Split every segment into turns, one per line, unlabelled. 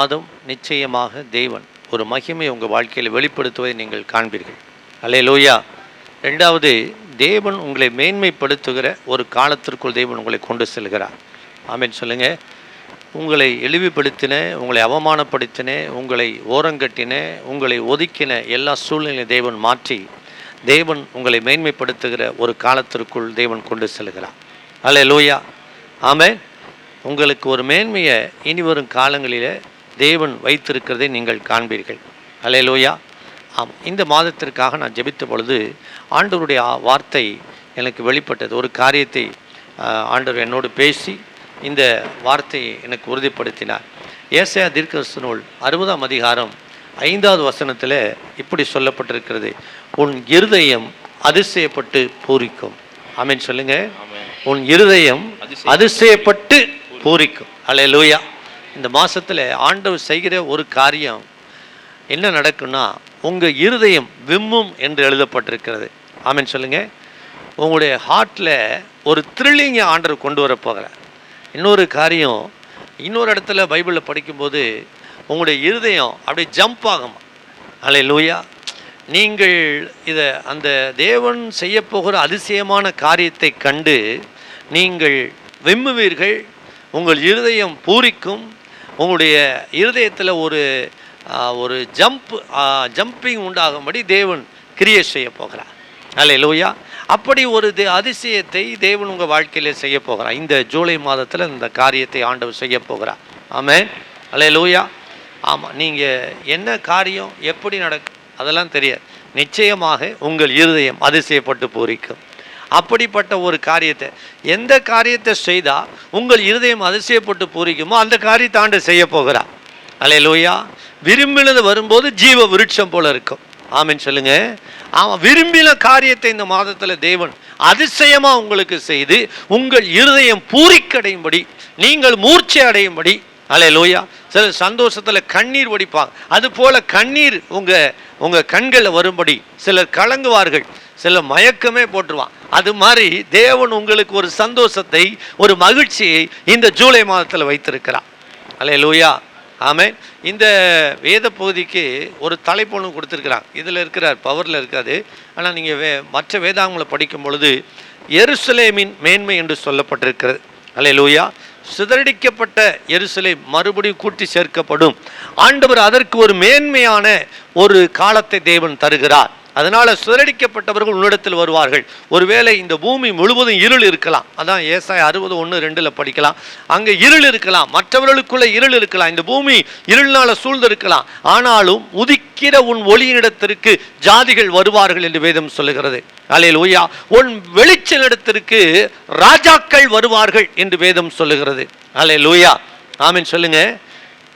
மாதம் நிச்சயமாக தேவன். ஒரு மகிமை உங்கள் வாழ்க்கையில் வெளிப்படுத்துவதை நீங்கள் காண்பீர்கள். அலே லோயா ரெண்டாவது தேவன் உங்களை மேன்மைப்படுத்துகிற ஒரு காலத்திற்குள் தேவன் உங்களை கொண்டு செல்கிறார். ஆமீன். சொல்லுங்கள் உங்களை இழிவுபடுத்தின உங்களை அவமானப்படுத்தின உங்களை ஓரங்கட்டின உங்களை ஒதுக்கின எல்லா சூழ்நிலையும் தேவன் மாற்றி தேவன் உங்களை மேன்மைப்படுத்துகிற ஒரு காலத்திற்குள் தேவன் கொண்டு செல்கிறார். அல்லே லோயா ஆமே உங்களுக்கு ஒரு மேன்மையை இனி வரும் காலங்களிலே தேவன் வைத்திருக்கிறதை நீங்கள் காண்பீர்கள். அல்லே லோயா ஆம் இந்த மாதத்திற்காக நான் ஜெபித்த பொழுது ஆண்டவருடைய வார்த்தை எனக்கு வெளிப்பட்டது. ஒரு காரியத்தை ஆண்டவர் என்னோடு பேசி இந்த வார்த்தையை எனக்கு உறுதிப்படுத்தினார். ஏசையா தீர்க்கதரிசி நூல் அறுபதாம் அதிகாரம் ஐந்தாவது வசனத்தில் இப்படி சொல்லப்பட்டிருக்கிறது. உன் இருதயம் அதிசயப்பட்டு பூரிக்கும். ஆமென் சொல்லுங்க. உன் இருதயம் அதிசயப்பட்டு பூரிக்கும். அல்லேலூயா இந்த மாதத்தில் ஆண்டவர் செய்கிற ஒரு காரியம் என்ன நடக்கும்னா உங்கள் இருதயம் விம்மும் என்று எழுதப்பட்டிருக்கிறது. ஆமீன் சொல்லுங்கள் உங்களுடைய ஹார்ட்டில் ஒரு த்ரில்லிங்கை ஆண்டவர் கொண்டு வர போகிறார். இன்னொரு காரியம் இன்னொரு இடத்துல பைபிளில் படிக்கும்போது உங்களுடைய இருதயம் அப்படியே ஜம்ப் ஆகும்? அலை லூயா நீங்கள் இதை அந்த தேவன் செய்யப்போகிற அதிசயமான காரியத்தை கண்டு நீங்கள் விம்முவீர்கள் உங்கள் இருதயம் பூரிக்கும் உங்களுடைய இருதயத்தில் ஒரு ஒரு ஜம்ப் ஜம்பிங் உண்டாகும்படி தேவன் கிரியேட் செய்ய போகிறார். அல்ல லோயா அப்படி ஒரு தே அதிசயத்தை தேவன் உங்கள் வாழ்க்கையில் செய்ய போகிறார். இந்த ஜூலை மாதத்தில் இந்த காரியத்தை ஆண்டவர் செய்ய போகிறார். ஆமே அல்ல லோயா ஆமாம் நீங்கள் என்ன காரியம் எப்படி நடக்கும் அதெல்லாம் தெரியாது. நிச்சயமாக உங்கள் இருதயம் அதிசயப்பட்டு பூரிக்கும். அப்படிப்பட்ட ஒரு காரியத்தை எந்த காரியத்தை செய்தால் உங்கள் இருதயம் அதிசயப்பட்டு பூரிக்குமோ அந்த காரியத்தை ஆண்டு செய்ய போகிறார். லோயா விரும்பினது வரும்போது ஜீவ விருட்சம் போல இருக்கும். ஆமின்னு சொல்லுங்க. ஆமாம் விரும்பின காரியத்தை இந்த மாதத்தில் தேவன் அதிசயமாக உங்களுக்கு செய்து உங்கள் இருதயம் பூரிக்கடையும்படி நீங்கள் மூர்ச்சை அடையும்படி லோயா சில சந்தோஷத்தில் கண்ணீர் வடிப்பாங்க. அது போல கண்ணீர் உங்கள் உங்கள் கண்களில் வரும்படி சிலர் கலங்குவார்கள். சில மயக்கமே போட்டுருவான் அது மாதிரி தேவன் உங்களுக்கு ஒரு சந்தோஷத்தை ஒரு மகிழ்ச்சியை இந்த ஜூலை மாதத்தில் வைத்திருக்கிறார். லூயா ஆமை இந்த வேத பகுதிக்கு ஒரு தலைப்பு கொடுத்துருக்குறான் இதில் இருக்கிறார் பவரில் இருக்காது. ஆனால் நீங்கள் வே மற்ற வேதாங்களை படிக்கும் பொழுது எருசலேமின் மேன்மை என்று சொல்லப்பட்டிருக்கிறது. லூயா சிதறடிக்கப்பட்ட எருசலை மறுபடியும் கூட்டி சேர்க்கப்படும். ஆண்டவர் அதற்கு ஒரு மேன்மையான ஒரு காலத்தை தேவன் தருகிறார். அதனால் சுரடிக்கப்பட்டவர்கள் உன்னிடத்தில் வருவார்கள். ஒருவேளை இந்த பூமி முழுவதும் இருள் இருக்கலாம். அதான் ஏசாய் அறுபது ஒன்று ரெண்டில் படிக்கலாம். அங்கே இருள் இருக்கலாம். மற்றவர்களுக்குள்ள இருள் இருக்கலாம். இந்த பூமி இருள்னால சூழ்ந்து இருக்கலாம் ஆனாலும் உதிக்கிற உன் ஒளியினிடத்திற்கு ஜாதிகள் வருவார்கள் என்று வேதம் சொல்லுகிறது. அலையில் ஓய்யா உன் வெளிச்சனிடத்திற்கு ராஜாக்கள் வருவார்கள் என்று வேதம் சொல்லுகிறது. அலையில் லூயா ஆமீன். சொல்லுங்க.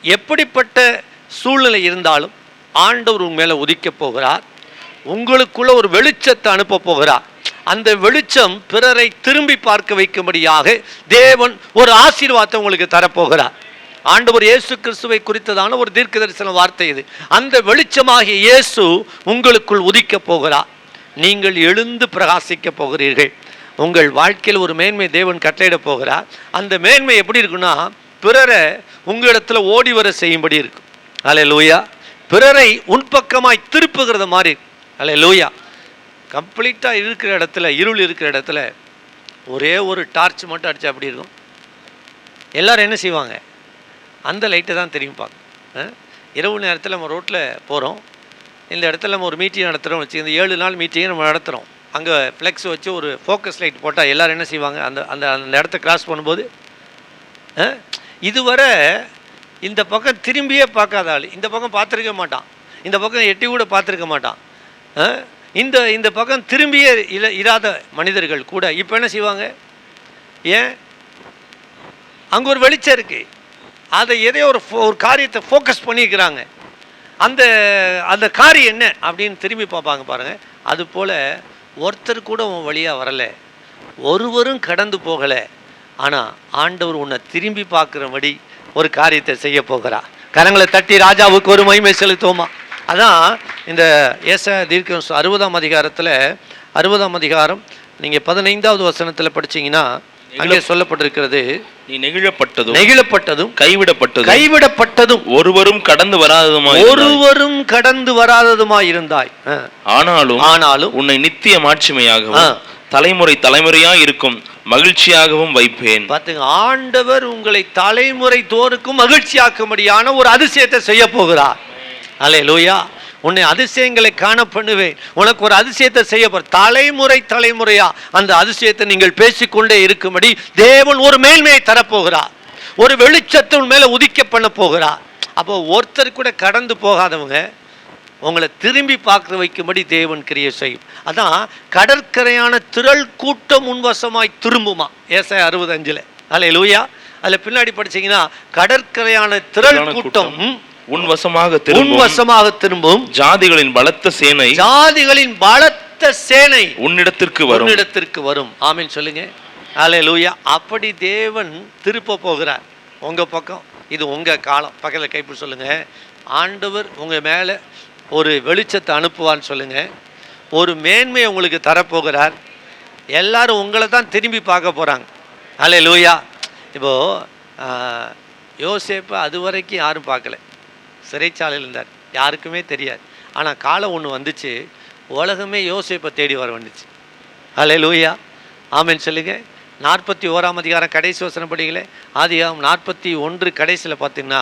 எப்படிப்பட்ட சூழ்நிலை இருந்தாலும் ஆண்டவர் உன் மேலே உதிக்கப் போகிறார். உங்களுக்குள்ள ஒரு வெளிச்சத்தை அனுப்ப போகிறார் அந்த வெளிச்சம் பிறரை திரும்பி பார்க்க வைக்கும்படியாக தேவன் ஒரு ஆசீர்வாதத்தை உங்களுக்கு தரப்போகிறார். ஆண்டவர் இயேசு கிறிஸ்துவை குறித்ததான ஒரு தீர்க்க தரிசன வார்த்தை இது. அந்த வெளிச்சமாகிய இயேசு உங்களுக்குள் உதிக்கப் போகிறார் நீங்கள் எழுந்து பிரகாசிக்க போகிறீர்கள். உங்கள் வாழ்க்கையில் ஒரு மேன்மை தேவன் கட்டளையிட போகிறார் அந்த மேன்மை எப்படி இருக்குன்னா பிறரை உங்களிடத்தில் ஓடி வர செய்யும்படி இருக்கும். அலே லூயா பிறரை உன்பக்கமாய் திருப்புகிறது மாதிரி அல்ல லூயா கம்ப்ளீட்டாக இருக்கிற இடத்துல இருள் இருக்கிற இடத்துல ஒரே ஒரு டார்ச் மட்டும் அடித்தா அப்படி இருக்கும்? எல்லோரும் என்ன செய்வாங்க? அந்த லைட்டை தான் தெரிவிப்பாங்க இரவு நேரத்தில் நம்ம ரோட்டில் போகிறோம் இந்த இடத்துல நம்ம ஒரு மீட்டிங் நடத்துகிறோம் வச்சு இந்த ஏழு நாள் மீட்டிங்கை நம்ம நடத்துகிறோம் அங்கே ஃப்ளெக்ஸ் வச்சு ஒரு ஃபோக்கஸ் லைட் போட்டால் எல்லோரும் என்ன செய்வாங்க? அந்த அந்த அந்த இடத்த கிராஸ் பண்ணும்போது ஆ? இதுவரை இந்த பக்கம் திரும்பியே பார்க்காத ஆள். இந்த பக்கம் பார்த்துருக்க மாட்டான். இந்த பக்கம் எட்டி கூட பார்த்துருக்க மாட்டான். இந்த இந்த பக்கம் திரும்பியே இல இராத மனிதர்கள் கூட இப்போ என்ன செய்வாங்க? ஏன்? அங்கே ஒரு வெளிச்சம் இருக்குது அதை எதையோ ஒரு ஒரு காரியத்தை ஃபோக்கஸ் பண்ணியிருக்கிறாங்க. அந்த அந்த காரியம் என்ன அப்படின்னு திரும்பி பார்ப்பாங்க பாருங்கள் அது போல் ஒருத்தர் கூட உன் வழியாக வரலை. ஒருவரும் கடந்து போகலை. ஆனால் ஆண்டவர் உன்னை திரும்பி பார்க்குறபடி ஒரு காரியத்தை செய்ய போகிறா கரங்களை தட்டி ராஜாவுக்கு ஒரு மகிமை செலுத்துவோமா? அதான் இந்த ஏச தீர்க்க அறுபதாம் அதிகாரத்தில் அறுபதாம் அதிகாரம் நீங்கள் பதினைந்தாவது வசனத்தில் படிச்சீங்கன்னா அங்கே சொல்லப்பட்டிருக்கிறது
நீ நெகிழப்பட்டதும்
நெகிழப்பட்டதும்
கைவிடப்பட்டதும்
கைவிடப்பட்டதும்
ஒருவரும் கடந்து வராததுமாய்
ஒருவரும் கடந்து வராததுமாய் இருந்தாய்.
ஆனாலும்
ஆனாலும்
உன்னை நித்திய மாட்சிமையாகவும். தலைமுறை தலைமுறையாய் இருக்கும் மகிழ்ச்சியாகவும் வைப்பேன்
பாத்துங்க ஆண்டவர் உங்களை தலைமுறை தோறுக்கும் மகிழ்ச்சியாக்கும்படியான ஒரு அதிசயத்தை செய்ய போகிறார் அலே லூயா உன்னை அதிசயங்களை காண பண்ணுவேன் உனக்கு ஒரு அதிசயத்தை செய்ய தலைமுறை தலைமுறையா அந்த அதிசயத்தை நீங்கள் பேசிக்கொண்டே இருக்கும்படி தேவன் ஒரு மேன்மையை தரப்போகிறார். ஒரு வெளிச்சத்தை உன் மேல உதிக்க பண்ண போகிறார். அப்போ ஒருத்தர் கூட கடந்து போகாதவங்க உங்களை திரும்பி பார்க்க வைக்கும்படி தேவன் கிரியை செய்யும். அதான் கடற்கரையான திரள் கூட்டம் உன்வசமாய் திரும்புமா. ஏசாய அறுபது அஞ்சுல. அல்ல லூயா அதுல பின்னாடி படிச்சீங்கன்னா கடற்கரையான திரள் கூட்டம்.
உன் வசமாக திரும்பும்
உன்வசமாக திரும்பும்
ஜாதிகளின் பலத்த சேனை
ஜாதிகளின் பலத்த சேனை
உன்னிடத்திற்கு வரும்.
உன்னிடத்திற்கு வரும். ஆமென் சொல்லுங்க. அல்ல லூயா அப்படி தேவன் திருப்ப போகிறார். உங்க பக்கம். இது உங்க காலம். பக்கத்துல கைப்பிடி சொல்லுங்க. ஆண்டவர் உங்க மேல ஒரு வெளிச்சத்தை அனுப்புவான்னு சொல்லுங்க. ஒரு மேன்மையை உங்களுக்கு தரப்போகிறார். எல்லாரும் உங்களை தான் திரும்பி பார்க்க போறாங்க. அல்ல லூயா இப்போ ஆஹ், யோசேப்பு அது வரைக்கும் யாரும் பார்க்கல. சிறைச்சாலையில் இருந்தார். யாருக்குமே தெரியாது. ஆனால் காலம் ஒன்று வந்துச்சு. உலகமே யோசிப்பை தேடி வர வந்துச்சு. ஹலே லூயா ஆமென் சொல்லுங்கள் நாற்பத்தி ஓராம் அதிகாரம் கடைசி வசனம் படிங்களே நாற்பத்தி ஒன்று கடைசியில் பார்த்தீங்கன்னா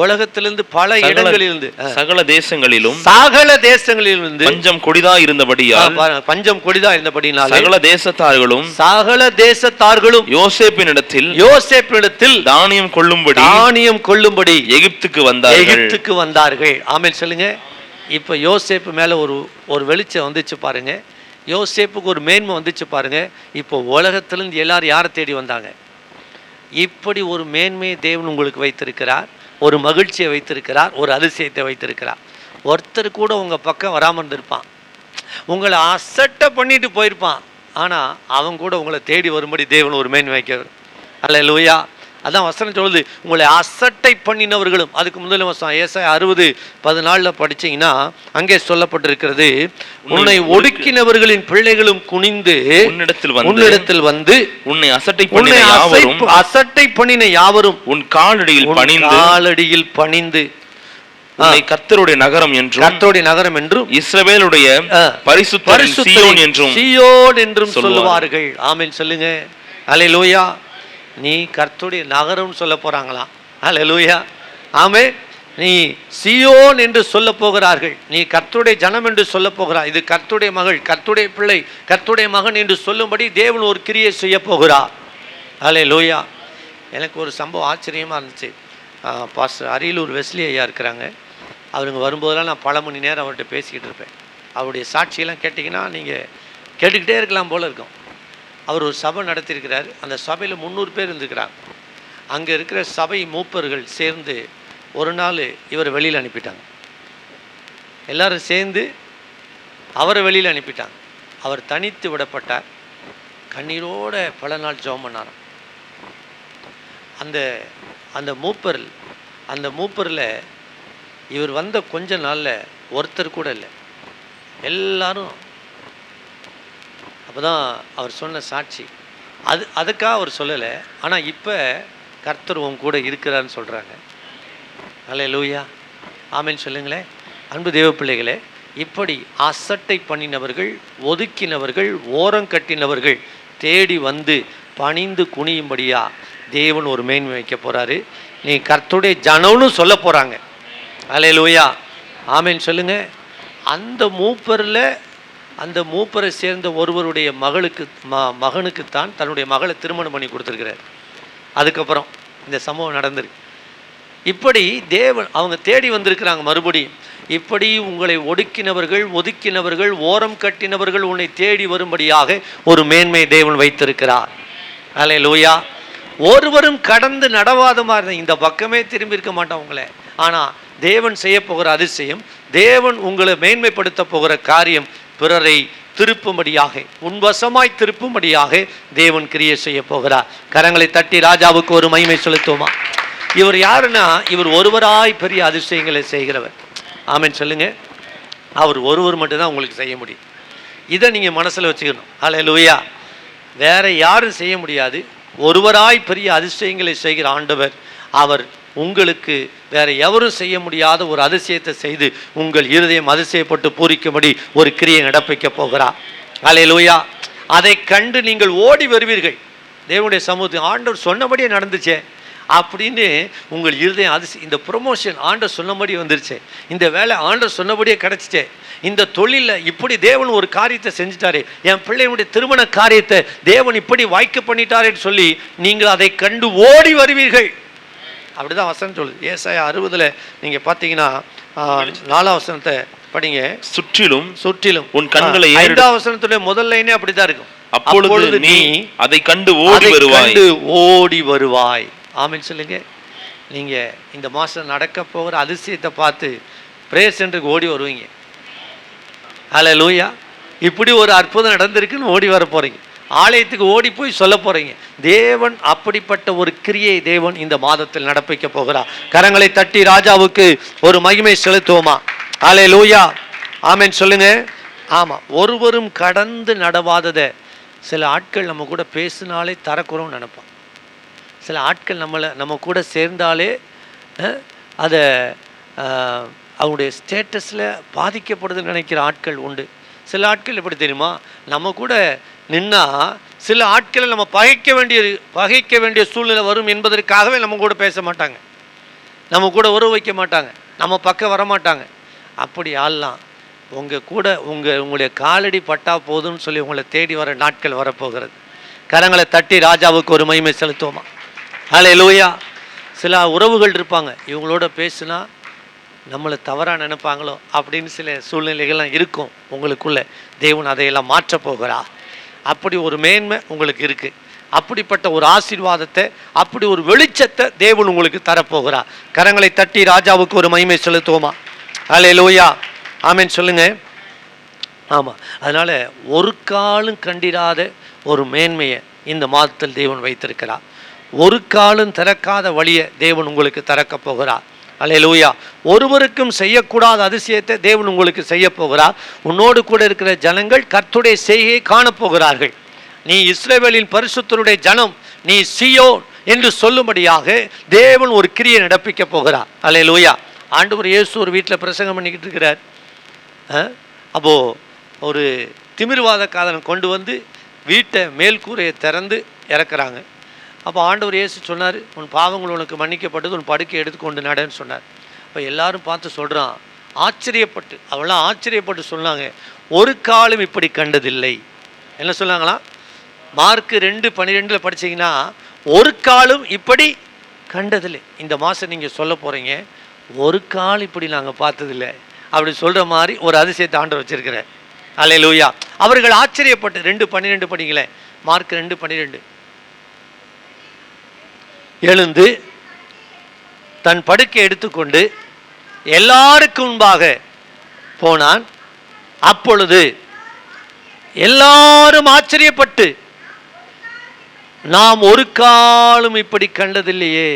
உலகத்திலிருந்து பல இடங்களிலிருந்து
சகல தேசங்களிலும்
சகல தேசங்களிலிருந்து
பஞ்சம் கொடிதா இருந்தபடியால்
பஞ்சம் கொடிதா இருந்தபடினாலே
சகல தேசத்தார்களும்
சகல தேசத்தார்களும்
யோசேப்பினிடத்தில்
யோசேப்பிடத்தில்
தானியம் கொள்ளும்படி
தானியம் கொள்ளும்படி
எகிப்துக்கு வந்தார்கள்.
எகிப்துக்கு வந்தார்கள். ஆமென் சொல்லுங்க. இப்போ யோசேப்பு மேலே ஒரு ஒரு வெளிச்சம் வந்துச்சு பாருங்க. யோசேப்புக்கு ஒரு மேன்மை வந்துச்சு பாருங்க. இப்போ உலகத்திலிருந்து எல்லாரும் யாரை தேடி வந்தாங்க? இப்படி ஒரு மேன்மையை தேவன் உங்களுக்கு வைத்திருக்கிறார். ஒரு மகிழ்ச்சியை வைத்திருக்கிறார் ஒரு அதிசயத்தை வைத்திருக்கிறார். ஒருத்தர் கூட உங்கள் பக்கம் வராமல் இருந்திருப்பான். உங்களை அசட்டை பண்ணிட்டு போயிருப்பான். ஆனால் அவன் கூட உங்களை தேடி வரும்படி தேவன் ஒரு மேன்மை வைக்கிறார் அல்ல லூயா அதான் வசனம் சொல்லுது உங்களை அசட்டை பண்ணினவர்களும் அதுக்கு முதல்ல வசனம் ஏசாய அறுபது பதினாலில் படிச்சீங்கன்னா அங்கே சொல்லப்பட்டிருக்கிறது உன்னை ஒடுக்கினவர்களின் பிள்ளைகளும் குனிந்து
உன்னிடத்தில் வந்து
உன்னிடத்தில் வந்து
உன்னை அசட்டை
உன்னை
பண்ணின யாவரும்
அசைப்பு- அசட்டை பண்ணின யாவரும்
உன் காலடியில் பணிந்து
காலடியில் பணிந்து
கர்த்தருடைய நகரம் என்றும்
கர்த்தருடைய நகரம் என்றும்
இஸ்ரவேலுடைய சீயோன் என்றும்
சீயோன் என்றும்
சொல்லுவார்.
சொல்லுவார்கள். ஆமென் சொல்லுங்க. அல்லேலூயா நீ கர்த்துடைய நகரம்னு சொல்ல போகிறாங்களாம் அல்ல லூயா ஆமே நீ சியோன் என்று சொல்ல போகிறார்கள். நீ கர்த்துடைய ஜனம் என்று சொல்ல போகிறார் இது கர்த்துடைய மகள் கர்த்துடைய பிள்ளை கர்த்துடைய மகன் என்று சொல்லும்படி தேவன் ஒரு கிரியை செய்ய போகிறார். அலே லோயா எனக்கு ஒரு சம்பவம் ஆச்சரியமாக இருந்துச்சு. பாஸ் அரியலூர் வெஸ்லி ஐயா இருக்கிறாங்க. அவருங்க வரும்போதெல்லாம் நான் பல மணி நேரம் அவர்கிட்ட பேசிக்கிட்டு இருப்பேன். அவருடைய சாட்சியெல்லாம் கேட்டிங்கன்னா நீங்கள் கேட்டுக்கிட்டே இருக்கலாம் போல இருக்கும். அவர் ஒரு சபை நடத்தியிருக்கிறார். அந்த சபையில் முந்நூறு பேர் இருந்துக்கிறாங்க அங்கே இருக்கிற சபை மூப்பர்கள் சேர்ந்து ஒரு நாள் இவர் வெளியில் அனுப்பிட்டாங்க. எல்லாரும் சேர்ந்து அவரை வெளியில் அனுப்பிட்டாங்க. அவர் தனித்து விடப்பட்டார். கண்ணீரோட பல நாள் ஜோம் பண்ணாராம். அந்த அந்த மூப்பர் அந்த மூப்பரில் இவர் வந்த கொஞ்ச நாளில் ஒருத்தர் கூட இல்லை. எல்லாரும் அப்போ தான் அவர் சொன்ன சாட்சி. அது அதுக்காக அவர் சொல்லலை. ஆனால் இப்போ கர்த்தர் உன் கூட இருக்கிறான்னு சொல்கிறாங்க அல்ல லூயா ஆமென் சொல்லுங்களேன் அன்பு தேவ பிள்ளைகளே இப்படி அசட்டை பண்ணினவர்கள் ஒதுக்கினவர்கள் ஓரம் கட்டினவர்கள் தேடி வந்து பணிந்து குனியும்படியா தேவன் ஒரு மேன்மை வைக்க போகிறாரு நீ கர்த்தருடைய ஜனம்னு சொல்ல போகிறாங்க அலே லூயா ஆமென் சொல்லுங்கள் அந்த மூப்பரில் அந்த மூப்பரை சேர்ந்த ஒருவருடைய மகளுக்கு ம மகனுக்குத்தான் தன்னுடைய மகளை திருமணம் பண்ணி கொடுத்துருக்கிறார். அதுக்கப்புறம் இந்த சம்பவம் நடந்திருக்கு இப்படி தேவன் அவங்க தேடி வந்திருக்கிறாங்க மறுபடியும். இப்படி உங்களை ஒடுக்கினவர்கள் ஒதுக்கினவர்கள் ஓரம் கட்டினவர்கள் உன்னை தேடி வரும்படியாக ஒரு மேன்மை தேவன் வைத்திருக்கிறார். அலே லூயா ஒருவரும் கடந்து நடவாதமா இருந்த இந்த பக்கமே திரும்பி இருக்க மாட்டோம் உங்களை. ஆனால் தேவன் செய்ய போகிற அதிசயம் தேவன் உங்களை மேன்மைப்படுத்த போகிற காரியம் பிறரை திருப்பும்படியாக உன்வசமாய் திருப்பும்படியாக தேவன் கிரியை செய்ய போகிறார். கரங்களை தட்டி ராஜாவுக்கு ஒரு மகிமை செலுத்துவோமா? இவர் யாருன்னா இவர் ஒருவராய் பெரிய அதிசயங்களை செய்கிறவர். ஆமென் சொல்லுங்க. அவர் ஒருவர் மட்டும்தான் உங்களுக்கு செய்ய முடியும். இதை நீங்கள் மனசில் வச்சுக்கணும். ஹalleluya வேற யாரும் செய்ய முடியாது. ஒருவராய் பெரிய அதிசயங்களை செய்கிற ஆண்டவர் அவர் உங்களுக்கு வேற எவரும் செய்ய முடியாத ஒரு அதிசயத்தை செய்து உங்கள் இருதயம் அதிசயப்பட்டு பூரிக்கும்படி ஒரு கிரியை நடப்பிக்க போகிறார். லூயா அதை கண்டு நீங்கள் ஓடி வருவீர்கள். தேவனுடைய சமூகத்தில் ஆண்டவர் சொன்னபடியே நடந்துச்சே. அப்படின்னு உங்கள் இருதயம் அதிசி இந்த ப்ரொமோஷன் ஆண்டர் சொன்னபடி வந்துருச்சு. இந்த வேலை ஆண்டர் சொன்னபடியே கிடச்சிச்சே. இந்த தொழிலில் இப்படி தேவன் ஒரு காரியத்தை செஞ்சுட்டாரு. என் பிள்ளையினுடைய திருமண காரியத்தை தேவன் இப்படி வாய்க்க பண்ணிட்டாரேன்னு சொல்லி நீங்கள் அதை கண்டு ஓடி வருவீர்கள். அப்படிதான் வசனம் சொல்லுது. ஏசாயா அறுபதுல நீங்க பார்த்தீங்கன்னா ஆ, நாலாம் வசனத்தை படிங்க.
சுற்றிலும்
சுற்றிலும்.
உன் கண்களை
ஐந்தாம் வசனத்துடைய முதல் லைனே அப்படிதான் இருக்கும்.
அப்பொழுது நீ அதை கண்டு ஓடி வருவாய்.
ஓடி வருவாய். ஆமென் சொல்லுங்க. நீங்க இந்த மாசம் நடக்க போகிற அதிசயத்தை பார்த்து பிரேயர் சென்டருக்கு ஓடி வருவீங்க. அல்ல லூயா இப்படி ஒரு அற்புதம் நடந்திருக்குன்னு ஓடி வர போறீங்க. ஆலயத்துக்கு ஓடி போய் சொல்ல போகிறீங்க தேவன் அப்படிப்பட்ட ஒரு கிரியை தேவன் இந்த மாதத்தில் நடப்பிக்க போகிறார். கரங்களை தட்டி ராஜாவுக்கு ஒரு மகிமை செலுத்துவோமா? ஆலே லூயா ஆமென் சொல்லுங்க. ஆமாம் ஒருவரும் கடந்து நடவாததை சில ஆட்கள் நம்ம கூட பேசினாலே தரக்குறோம்னு நினைப்பான். சில ஆட்கள் நம்மளை நம்ம கூட சேர்ந்தாலே அதை அஹ், அவங்களுடைய ஸ்டேட்டஸில் பாதிக்கப்படுதுன்னு நினைக்கிற ஆட்கள் உண்டு. சில ஆட்கள் எப்படி தெரியுமா? நம்ம கூட நின்னா சில ஆட்களை நம்ம பகைக்க வேண்டிய பகைக்க வேண்டிய சூழ்நிலை வரும் என்பதற்காகவே நம்ம கூட பேச மாட்டாங்க. நம்ம கூட உறவு வைக்க மாட்டாங்க. நம்ம பக்கம் வர மாட்டாங்க. அப்படி ஆள்லாம் உங்கள் கூட உங்கள் உங்களுடைய காலடி பட்டா போதும்னு சொல்லி உங்களை தேடி வர நாட்கள் வரப்போகிறது. கரங்களை தட்டி ராஜாவுக்கு ஒரு மகிமை செலுத்துவோமா? ஹலே லூயா சில உறவுகள் இருப்பாங்க. இவங்களோட பேசுனா நம்மளை தவறாக நினைப்பாங்களோ அப்படின்னு சில சூழ்நிலைகள்லாம் இருக்கும் உங்களுக்குள்ளே. தேவன் அதையெல்லாம் மாற்றப் போகிறா. அப்படி ஒரு மேன்மை உங்களுக்கு இருக்குது அப்படிப்பட்ட ஒரு ஆசீர்வாதத்தை அப்படி ஒரு வெளிச்சத்தை தேவன் உங்களுக்கு தரப்போகிறார். கரங்களை தட்டி ராஜாவுக்கு ஒரு மகிமை செலுத்துவோமா? அலே லூயா ஆமேன்னு சொல்லுங்க. ஆமாம் அதனால் ஒரு காலும் கண்டிராத ஒரு மேன்மையை இந்த மாதத்தில் தேவன் வைத்திருக்கிறார். ஒரு காலும் திறக்காத வழியை தேவன் உங்களுக்கு திறக்கப் போகிறார். அல்லேலூயா ஒருவருக்கும் செய்யக்கூடாத அதிசயத்தை தேவன் உங்களுக்கு செய்ய போகிறார். உன்னோடு கூட இருக்கிற ஜனங்கள் கர்த்துடைய செய்கையை காணப்போகிறார்கள் நீ இஸ்ரேவேலின் பரிசுத்தருடைய ஜனம் நீ சியோ என்று சொல்லும்படியாக தேவன் ஒரு கிரியை நடப்பிக்க போகிறார். ஆண்டு ஆண்டவர் இயேசு ஒரு வீட்டில் பிரசங்கம் பண்ணிக்கிட்டு இருக்கிறார். ஆ? அப்போ ஒரு காதலன் கொண்டு வந்து வீட்டை மேல்கூரையை திறந்து இறக்குறாங்க. அப்போ ஆண்டவர் இயேசு சொன்னார் உன் பாவங்கள் உனக்கு மன்னிக்கப்பட்டது உன் படுக்கை எடுத்துக்கொண்டு நடன்னு சொன்னார். இப்போ எல்லாரும் பார்த்து சொல்கிறான் ஆச்சரியப்பட்டு அவெல்லாம் ஆச்சரியப்பட்டு சொன்னாங்க ஒரு காலம் இப்படி கண்டதில்லை. என்ன சொன்னாங்களா மார்க்கு ரெண்டு பன்னிரெண்டில் படிச்சீங்கன்னா ஒரு காலம் இப்படி கண்டதில்லை. இந்த மாதம் நீங்கள் சொல்ல போகிறீங்க ஒரு கால் இப்படி நாங்கள் பார்த்ததில்லை. அப்படி சொல்கிற மாதிரி ஒரு அதிசயத்தை ஆண்டவர் வச்சுருக்கிறேன் அல்லே லூயா அவர்கள் ஆச்சரியப்பட்டு ரெண்டு பன்னிரெண்டு படிங்களேன் மார்க் ரெண்டு பன்னிரெண்டு எழுந்து தன் படுக்கை எடுத்துக்கொண்டு எல்லாருக்கும் முன்பாக போனான். அப்பொழுது எல்லாரும் ஆச்சரியப்பட்டு நாம் ஒரு காலம் இப்படி கண்டதில்லையே.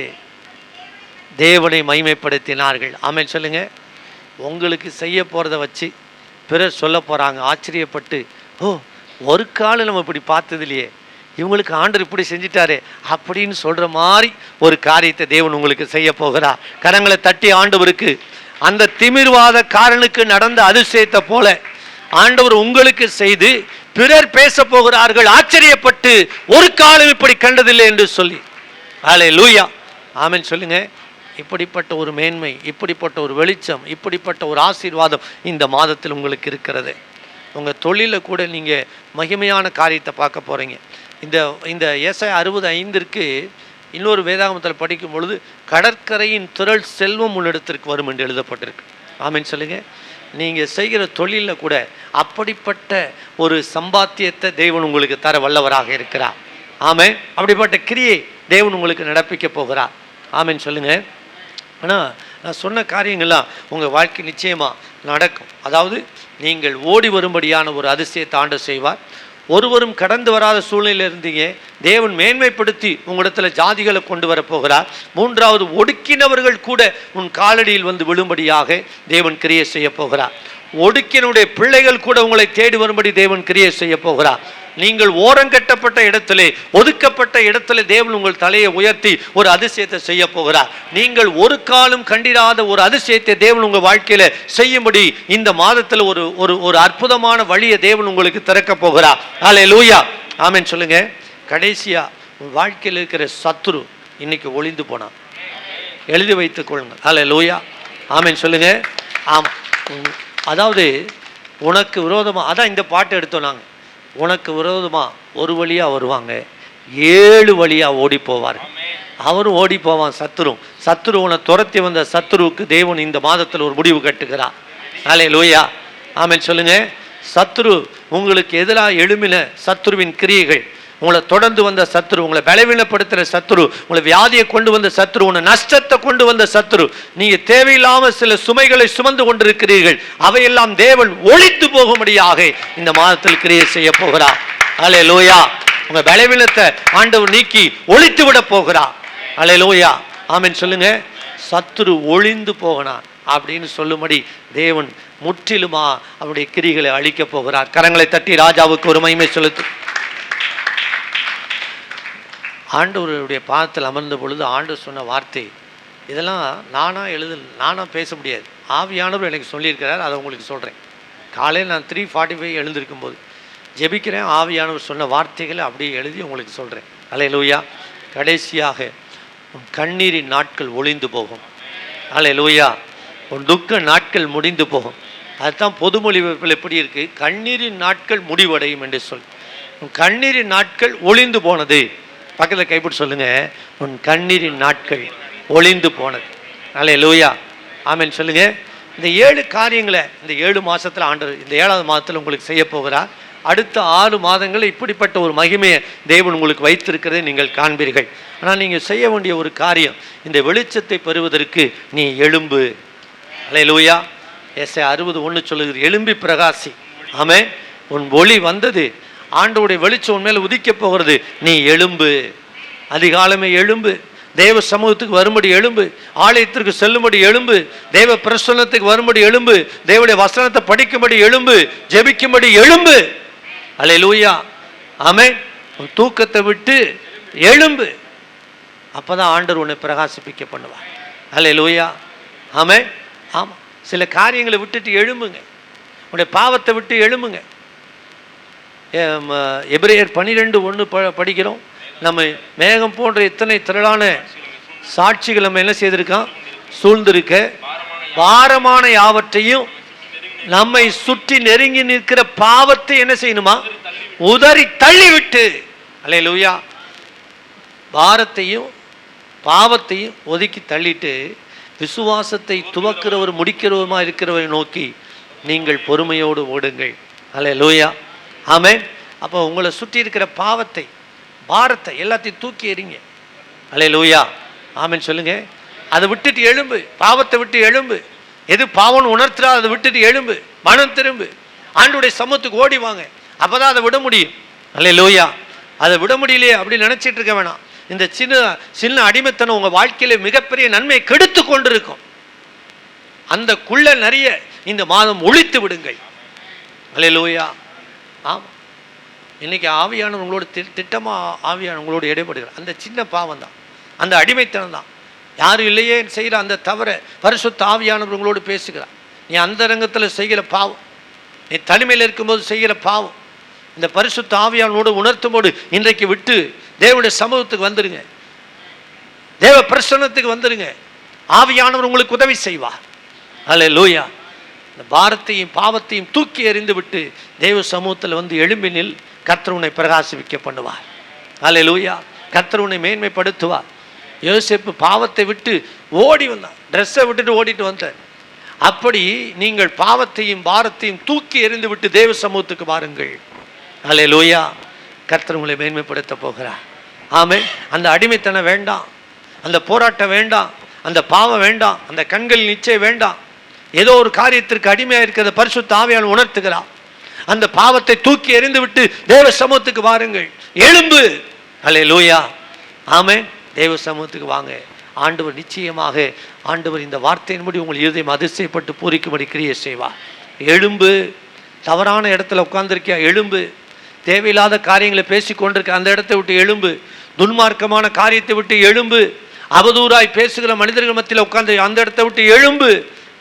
தேவனை மைமைப்படுத்தினார்கள் ஆமேன். சொல்லுங்க. உங்களுக்கு செய்ய போகிறத வச்சு பிறர் சொல்ல போகிறாங்க ஆச்சரியப்பட்டு ஓ ஒரு காலம் நம்ம இப்படி பார்த்ததில்லையே. இவங்களுக்கு ஆண்டர் இப்படி செஞ்சிட்டாரே அப்படின்னு சொல்கிற மாதிரி ஒரு காரியத்தை தேவன் உங்களுக்கு செய்ய போகிறார் கரங்களை தட்டி ஆண்டவருக்கு அந்த திமிர்வாத காரனுக்கு நடந்த அதிசயத்தை போல ஆண்டவர் உங்களுக்கு செய்து பிறர் பேச போகிறார்கள் ஆச்சரியப்பட்டு ஒரு காலம் இப்படி கண்டதில்லை என்று சொல்லி. ஆலே லூயா ஆமன் சொல்லுங்க. இப்படிப்பட்ட ஒரு மேன்மை இப்படிப்பட்ட ஒரு வெளிச்சம் இப்படிப்பட்ட ஒரு ஆசீர்வாதம் இந்த மாதத்தில் உங்களுக்கு இருக்கிறது. உங்கள் தொழிலில் கூட நீங்கள் மகிமையான காரியத்தை பார்க்க போகிறீங்க இந்த இந்த எஸ்ஐ அறுபது ஐந்திற்கு இன்னொரு வேதாகமத்தில் படிக்கும் பொழுது கடற்கரையின் திரள் செல்வம் உள்ளிடத்திற்கு வரும் என்று எழுதப்பட்டிருக்கு. ஆமின்னு சொல்லுங்கள் நீங்கள் செய்கிற தொழிலில் கூட அப்படிப்பட்ட ஒரு சம்பாத்தியத்தை தேவன் உங்களுக்கு தர வல்லவராக இருக்கிறார். ஆமே அப்படிப்பட்ட கிரியை தேவன் உங்களுக்கு நடப்பிக்க போகிறார். ஆமென் சொல்லுங்கள் ஆனால் நான் சொன்ன காரியங்கள்லாம் உங்கள் வாழ்க்கை நிச்சயமாக நடக்கும். அதாவது நீங்கள் ஓடி வரும்படியான ஒரு அதிசயத்தை ஆண்டு செய்வார். ஒருவரும் கடந்து வராத சூழ்நிலையில் இருந்தீங்க தேவன் மேன்மைப்படுத்தி உங்களிடத்தில் ஜாதிகளை கொண்டு வரப்போகிறார். மூன்றாவது ஒடுக்கினவர்கள் கூட உன் காலடியில் வந்து விழும்படியாக தேவன் கிரியை செய்ய போகிறார் ஒடுக்கினுடைய பிள்ளைகள் கூட உங்களை தேடி வரும்படி தேவன் கிரியை செய்ய போகிறார் நீங்கள் ஓரங்கட்டப்பட்ட இடத்திலே ஒதுக்கப்பட்ட இடத்திலே தேவன் உங்கள் தலையை உயர்த்தி ஒரு அதிசயத்தை செய்ய போகிறார். நீங்கள் ஒரு காலம் கண்டிராத ஒரு அதிசயத்தை தேவன் உங்கள் வாழ்க்கையில் செய்யும்படி இந்த மாதத்தில் ஒரு ஒரு ஒரு அற்புதமான வழியை தேவன் உங்களுக்கு திறக்க போகிறார். ஆலே லூயா ஆமேன்னு சொல்லுங்க. கடைசியா உன் வாழ்க்கையில் இருக்கிற சத்துரு இன்னைக்கு ஒளிந்து போனான். எழுதி வைத்துக் கொள்ளுங்கள். ஹலே லூயா ஆமேன்னு சொல்லுங்க. ஆமாம் அதாவது உனக்கு விரோதமாக அதான் இந்த பாட்டு எடுத்தோம் நாங்கள் உனக்கு விரோதமாக ஒரு வழியாக வருவாங்க. ஏழு வழியாக ஓடி போவார். அவரும் ஓடி போவான் சத்ரு சத்துரு உன்னை துரத்தி வந்த சத்துருவுக்கு தேவன் இந்த மாதத்தில் ஒரு முடிவு கட்டுகிறார். ஹலே லூயா ஆமென் சொல்லுங்க. சத்துரு உங்களுக்கு எதிராக எழுமின சத்துருவின் கிரியைகள் உங்களை தொடர்ந்து வந்த சத்ரு உங்களை பலவீனப்படுத்துகிற சத்ரு உங்களை வியாதியை கொண்டு வந்த சத்ரு உன்னை நஷ்டத்தை கொண்டு வந்த சத்ரு நீங்கள் தேவையில்லாம சில சுமைகளை சுமந்து கொண்டிருக்கிறீர்கள். அவையெல்லாம் தேவன் ஒழித்து போகும்படியாக இந்த மாதத்தில் கிரியை செய்ய போகிறார். அலே லோயா உங்க பலவீனத்தை ஆண்டவர் நீக்கி ஒழித்து விட போகிறார். அலே லோயா ஆமின்னு சொல்லுங்க. சத்ரு ஒளிந்து போகிறான் அப்படின்னு சொல்லும்படி தேவன் முற்றிலுமா அவருடைய கிரிகளை அழிக்க போகிறார். கரங்களை தட்டி ராஜாவுக்கு ஒரு மகிமை செலுத்து. ஆண்டவருடைய பாதத்தில் அமர்ந்த பொழுது ஆண்டு சொன்ன வார்த்தை இதெல்லாம் நானாக எழுது நானாக பேச முடியாது. ஆவியானவர் எனக்கு சொல்லியிருக்கிறார் அதை உங்களுக்கு சொல்கிறேன் காலையில் நான் த்ரீ ஃபார்ட்டி ஃபைவ் எழுந்திருக்கும் போது ஜெபிக்கிறேன் ஆவியானவர் சொன்ன வார்த்தைகளை அப்படியே எழுதி உங்களுக்கு சொல்கிறேன் அலை லூயா கடைசியாக உன் கண்ணீரின் நாட்கள் ஒளிந்து போகும். அலை லூயா உன் துக்க நாட்கள் முடிந்து போகும். அதுதான் பொதுமொழி எப்படி இருக்குது கண்ணீரின் நாட்கள் முடிவடையும் என்று சொல். உன் கண்ணீரின் நாட்கள் ஒளிந்து போனது. பக்கத்தில் கைப்பிட்டு சொல்லுங்கள் உன் கண்ணீரின் நாட்கள் ஒளிந்து போனது. அலே லூயா ஆமேன்னு சொல்லுங்கள் இந்த ஏழு காரியங்களை இந்த ஏழு மாதத்தில் ஆண்டு இந்த ஏழாவது மாதத்தில் உங்களுக்கு செய்ய போகிறார் அடுத்த ஆறு மாதங்களில் இப்படிப்பட்ட ஒரு மகிமையை தேவன் உங்களுக்கு வைத்திருக்கிறதை நீங்கள் காண்பீர்கள். ஆனால் நீங்கள் செய்ய வேண்டிய ஒரு காரியம் இந்த வெளிச்சத்தை பெறுவதற்கு நீ எழும்பு. அலே லூயா எஸ் அறுபது ஒன்று சொல்லுகிறது. எழும்பி பிரகாசி. ஆமே உன் ஒளி வந்தது ஆண்டவுடைய வெளிச்சம் உன் உதிக்க போகிறது. நீ எழும்பு. அதிகாலமே எழும்பு. தேவ சமூகத்துக்கு வரும்படி எழும்பு. ஆலயத்திற்கு செல்லும்படி எழும்பு. தேவ பிரசன்னத்துக்கு வரும்படி எழும்பு. தேவடைய வசனத்தை படிக்கும்படி எழும்பு. ஜெபிக்கும்படி எழும்பு. அலை லூயா ஆமே தூக்கத்தை விட்டு எழும்பு. அப்பதான் ஆண்டவர் உன்னை பிரகாசிப்பிக்க பண்ணுவார். அலை லூயா ஆமே. ஆமாம் சில காரியங்களை விட்டுட்டு எழும்புங்க. உன்னுடைய பாவத்தை விட்டு எழும்புங்க. எபிரேயர் பன்னிரெண்டு ஒன்று ப படிக்கிறோம். நம்ம மேகம் போன்ற இத்தனை திரளான சாட்சிகள் நம்ம என்ன செய்திருக்கோம் சூழ்ந்திருக்க. பாரமான யாவற்றையும் நம்மை சுற்றி நெருங்கி நிற்கிற பாவத்தை என்ன செய்யணுமா? உதறி தள்ளிவிட்டு. அல்ல லூயா பாரத்தையும் பாவத்தையும் ஒதுக்கி தள்ளிட்டு விசுவாசத்தை துவக்கிறவர் முடிக்கிறவருமா இருக்கிறவரை நோக்கி நீங்கள் பொறுமையோடு ஓடுங்கள். அல்ல லூயா ஆமே அப்போ உங்களை சுற்றி இருக்கிற பாவத்தை பாரத்தை எல்லாத்தையும் தூக்கி எறிங்க. அலே லூயா ஆமேன்னு சொல்லுங்க. அதை விட்டுட்டு எழும்பு. பாவத்தை விட்டு எழும்பு. எது பாவம்னு உணர்த்துறா அதை விட்டுட்டு எழும்பு. மனம் திரும்பு. ஆண்டுடைய சமூகத்துக்கு ஓடி வாங்க. அப்பதான் அதை விட முடியும். அல்ல லூயா அதை விட முடியலையே அப்படின்னு நினச்சிட்டு இருக்க வேணாம். இந்த சின்ன சின்ன அடிமைத்தனம் உங்கள் வாழ்க்கையில மிகப்பெரிய நன்மை கெடுத்து கொண்டிருக்கும். அந்த குள்ள நிறைய இந்த மாதம் ஒழித்து விடுங்கள். அல்லேலூயா ஆமாம் இன்னைக்கு ஆவியான உங்களோட தி- திட்டமாக ஆவியான உங்களோட இடைப்படுகிறார். அந்த சின்ன பாவம் தான் அந்த அடிமைத்தனம் தான் யாரும் இல்லையே செய்கிற அந்த தவறை பரிசுத்த ஆவியானவர் உங்களோடு பேசுகிறார். நீ அந்த ரங்கத்தில் செய்கிற பாவம் நீ தனிமையில் இருக்கும்போது செய்கிற பாவம் இந்த பரிசுத்த ஆவியானோடு உணர்த்தும்போது இன்றைக்கு விட்டு தேவனுடைய சமூகத்துக்கு வந்துடுங்க தேவ பிரசன்னத்துக்கு வந்துடுங்க ஆவியானவர் உங்களுக்கு உதவி செய்வார். அல்ல லூயா இந்த பாரத்தையும் பாவத்தையும் தூக்கி எறிந்து விட்டு தேவ சமூகத்தில் வந்து எழும்பினில் கர்த்தருனை உன்னை பிரகாசிக்க பண்ணுவார் அலை லூயா கர்த்தர் மேன்மைப்படுத்துவார். யோசிப்பு பாவத்தை விட்டு ஓடி வந்தான் ட்ரெஸ்ஸை விட்டுட்டு ஓடிட்டு வந்தார். அப்படி நீங்கள் பாவத்தையும் பாரத்தையும் தூக்கி எறிந்து விட்டு தேவ சமூகத்துக்கு வாருங்கள். அலை லூயா கர்த்தர் உங்களை மேன்மைப்படுத்த போகிறார். ஆமே அந்த அடிமைத்தனம் வேண்டாம். அந்த போராட்டம் வேண்டாம். அந்த பாவம் வேண்டாம். அந்த கண்கள் நிச்சயம் வேண்டாம். ஏதோ ஒரு காரியத்திற்கு அடிமையாக இருக்கிறத பரிசு தாவையால் உணர்த்துகிறார். அந்த பாவத்தை தூக்கி எறிந்து விட்டு தேவ சமூகத்துக்கு வாருங்கள். எழும்பு. அல்லே லூயா ஆமே தேவ சமூகத்துக்கு வாங்க. ஆண்டவர் நிச்சயமாக ஆண்டவர் இந்த வார்த்தையின்படி உங்கள் இருதயம் அதிசயப்பட்டு பூரிக்கும்படி கிரியை செய்வார். எழும்பு. தவறான இடத்துல உட்கார்ந்துருக்கியா? எழும்பு. தேவையில்லாத காரியங்களை பேசி கொண்டிருக்க அந்த இடத்தை விட்டு எழும்பு. துன்மார்க்கமான காரியத்தை விட்டு எழும்பு. அவதூறாய் பேசுகிற மனிதர்கள் மத்தியில் உட்கார்ந்து அந்த இடத்தை விட்டு எழும்பு.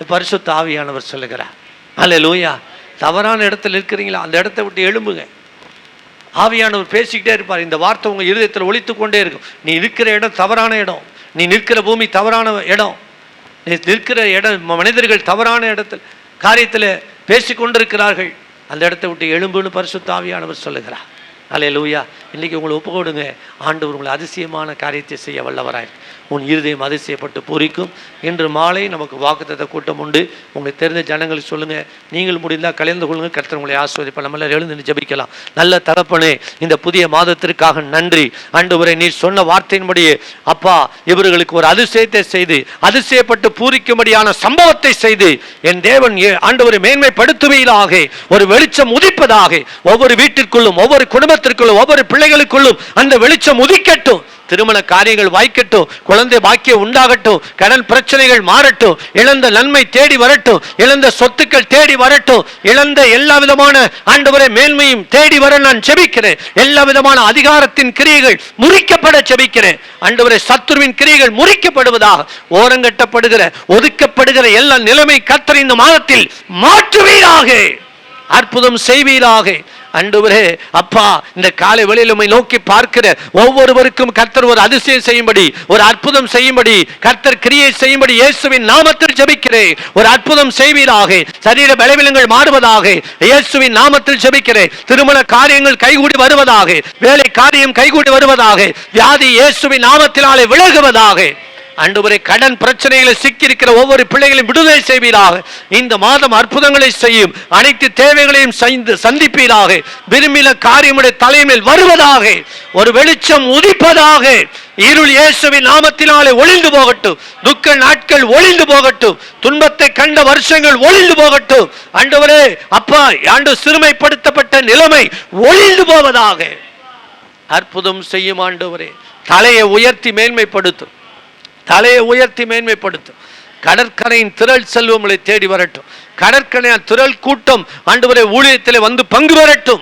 பரிசு ஆவியானவர் சொல்லுகிறார். அல்ல லூயா தவறான இடத்துல இருக்கிறீங்களா? அந்த இடத்தை விட்டு எழும்புங்க. ஆவியானவர் பேசிக்கிட்டே இருப்பார். இந்த வார்த்தை உங்கள் இருதயத்தில் ஒழித்து கொண்டே இருக்கும். நீ இருக்கிற இடம் தவறான இடம். நீ நிற்கிற பூமி தவறான இடம். நீ நிற்கிற இடம் மனிதர்கள் தவறான இடத்தில் காரியத்தில் பேசி கொண்டிருக்கிறார்கள். அந்த இடத்த விட்டு எழும்புன்னு பரிசு ஆவியானவர் சொல்லுகிறார். அல்ல லூயா இன்றைக்கி உங்களை ஒப்பு கொடுங்க. ஆண்டவர் உங்களை அதிசயமான காரியத்தை செய்ய வல்லவராயிருக்கு. உன் இருதயம் அதிசயப்பட்டு பூரிக்கும். இன்று மாலை நமக்கு வாக்குத்தத்த கூட்டம் உண்டு. உங்களுக்கு தெரிந்த ஜனங்களுக்கு சொல்லுங்கள் நீங்கள் முடிந்தால் கலந்து கொள்ளுங்க கர்த்தர் உங்களை ஆஸ்வதிப்பார் நம்ம எழுந்து நின்று நல்ல தரப்பனே இந்த புதிய மாதத்திற்காக நன்றி. அன்று உரை நீ சொன்ன வார்த்தையின்படியே அப்பா இவர்களுக்கு ஒரு அதிசயத்தை செய்து அதிசயப்பட்டு பூரிக்கும்படியான சம்பவத்தை செய்து என் தேவன் ஏ- ஆண்டவரை மேன்மைப்படுத்துவீராக ஒரு வெளிச்சம் உதிப்பதாக ஒவ்வொரு வீட்டிற்குள்ளும் ஒவ்வொரு குடும்பத்திற்குள்ளும் ஒவ்வொரு பிள்ளைகளுக்குள்ளும் அந்த வெளிச்சம் உதிக்கட்டும். திருமண காரியங்கள் வாய்க்கட்டும் குழந்தை பாக்கியம் உண்டாகட்டும் கடன் பிரச்சனைகள் மாறட்டும் இழந்த நன்மை தேடி வரட்டும் இழந்த சொத்துக்கள் தேடி வரட்டும் இழந்த எல்லா விதமான ஆண்டவரை மேன்மையும் தேடி வர நான் செபிக்கிறேன் எல்லா விதமான அதிகாரத்தின் கிரியைகள் முறிக்கப்பட செபிக்கிறேன் ஆண்டவரை சத்துருவின் கிரியைகள் முறிக்கப்படுவதாக ஓரங்கட்டப்படுகிற ஒதுக்கப்படுகிற எல்லா நிலைமை கத்தர் இந்த மாதத்தில் மாற்றுவீராக. அற்புதம் செய்வீராக. அன்றுவரே அப்பா இந்த காலை வெளியில் உண்மை நோக்கி பார்க்கிற ஒவ்வொருவருக்கும் கர்த்தர் ஒரு அதிசயம் செய்யும்படி ஒரு அற்புதம் செய்யும்படி கர்த்தர் கிரியை செய்யும்படி இயேசுவின் நாமத்தில் ஜபிக்கிறேன். ஒரு அற்புதம் செய்வீராக சரீர பலவீனங்கள் மாறுவதாக இயேசுவின் நாமத்தில் ஜபிக்கிறேன். திருமண காரியங்கள் கைகூடி வருவதாக வேலை காரியம் கைகூடி வருவதாக வியாதி இயேசுவின் நாமத்தினாலே விலகுவதாக. அன்றுவரை கடன் பிரச்சனைகளை சிக்கியிருக்கிற ஒவ்வொரு பிள்ளைகளையும் விடுதலை செய்வீராக. இந்த மாதம் அற்புதங்களை செய்யும். அனைத்து தேவைகளையும் சந்திப்பீராக. விரும்பின காரியமுடைய தலைமையில் வருவதாக. ஒரு வெளிச்சம் உதிப்பதாக. இருள் இயேசுவின் நாமத்தினாலே ஒளிந்து போகட்டும். துக்க நாட்கள் ஒளிந்து போகட்டும். துன்பத்தை கண்ட வருஷங்கள் ஒளிந்து போகட்டும். ஆண்டவரே அப்பா ஆண்டு சிறுமைப்படுத்தப்பட்ட நிலைமை ஒளிந்து போவதாக. அற்புதம் செய்யும் ஆண்டவரே. தலையை உயர்த்தி மேன்மைப்படுத்தும். தலையை உயர்த்தி மேன்மைப்படுத்தும். கடற்கரையின் திரள் செல்வங்களை தேடி வரட்டும். கடற்கரையின் திரள் கூட்டம் ஆண்டவரை ஊழியத்திலே வந்து பங்கு பெறட்டும்.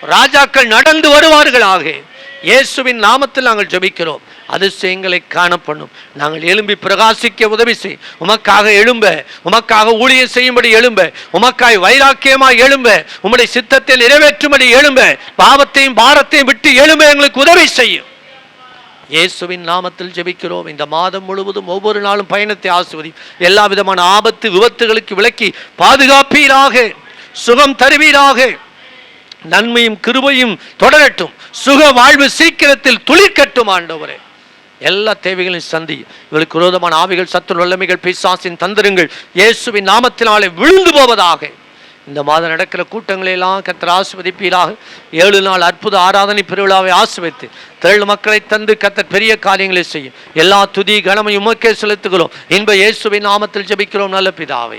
ராஜாக்கள் நடந்து வருவார்கள் வருவார்களாக. இயேசுவின் நாமத்தில் நாங்கள் ஜபிக்கிறோம். அதிசயங்களை காணப்படும். நாங்கள் எழும்பி பிரகாசிக்க உதவி செய். உமக்காக எழும்ப. உமக்காக ஊழியம் செய்யும்படி எழும்ப. உமக்காய் வைராக்கியமாய் எழும்ப. உம்முடைய சித்தத்தில் நிறைவேற்றும்படி எழும்ப. பாவத்தையும் பாரத்தையும் விட்டு எழும்ப. எங்களுக்கு உதவி செய்யும். இயேசுவின் நாமத்தில் ஜெபிக்கிறோம். இந்த மாதம் முழுவதும் ஒவ்வொரு நாளும் பயணத்தை ஆசுவதி எல்லா விதமான ஆபத்து விபத்துகளுக்கு விலக்கி பாதுகாப்பீராக சுகம் தருவீராக. நன்மையும் கிருபையும் தொடரட்டும். சுக வாழ்வு சீக்கிரத்தில் துளிர்க்கட்டும் ஆண்டவரே. எல்லா தேவைகளையும் சந்தி. இவளுக்கு விரோதமான ஆவிகள் சத்து வல்லமைகள் பிசாசின் தந்திரங்கள் இயேசுவின் நாமத்தினாலே விழுந்து போவதாக. இந்த மாதம் நடக்கிற கூட்டங்களையெல்லாம் கத்தர் ஆசிர்வதிப்பீராக. ஏழு நாள் அற்புத ஆராதனை பெருவிழாவை ஆசிர்வதித்து திரள் மக்களை தந்து கத்தர் பெரிய காரியங்களை செய்யும். எல்லா துதி கனமையும் உமக்கே செலுத்துகிறோம். இன்ப இயேசுவின் நாமத்தில் ஜெபிக்கிறோம் நல்ல பிதாவை.